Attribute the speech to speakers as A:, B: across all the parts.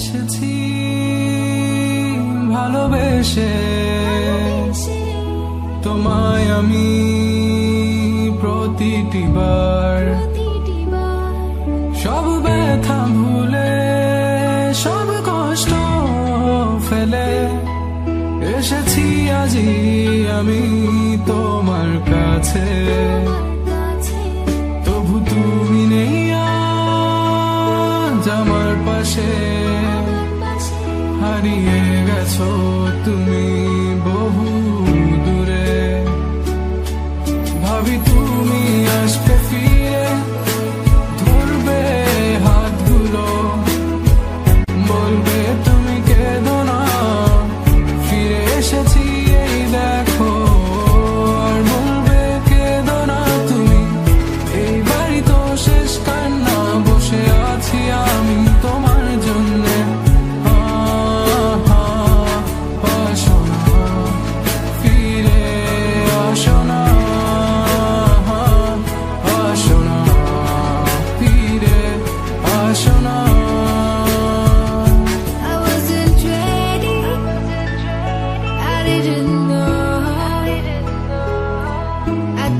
A: এসেছি, ভালোবেসে। তোমায় আমি প্রতিটি বার। সব ব্যথা ভুলে, সব কষ্ট ফেলে। এসেছি আজি আমি তোমার কাছে। তবু তুমি নেই আজ আমার পাশে। হারিয়ে গেছো তুমি।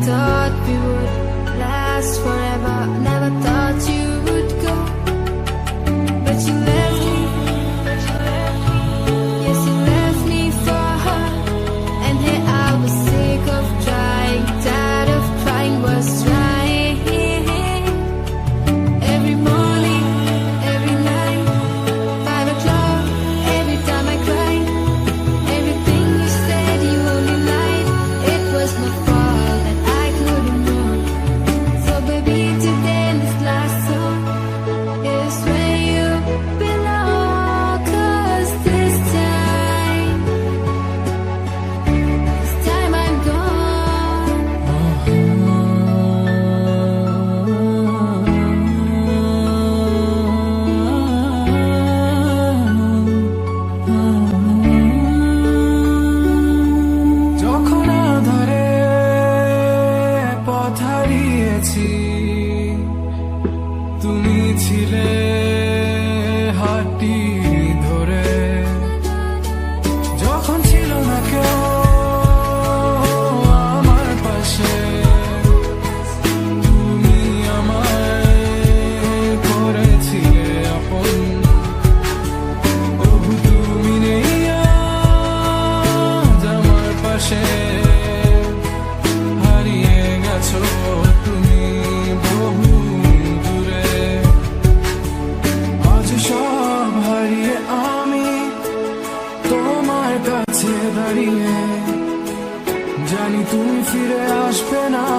B: thought we would last forever. Never thought you.
A: ti. হারিয়ে জানি তুমি ফিরে আসবে না।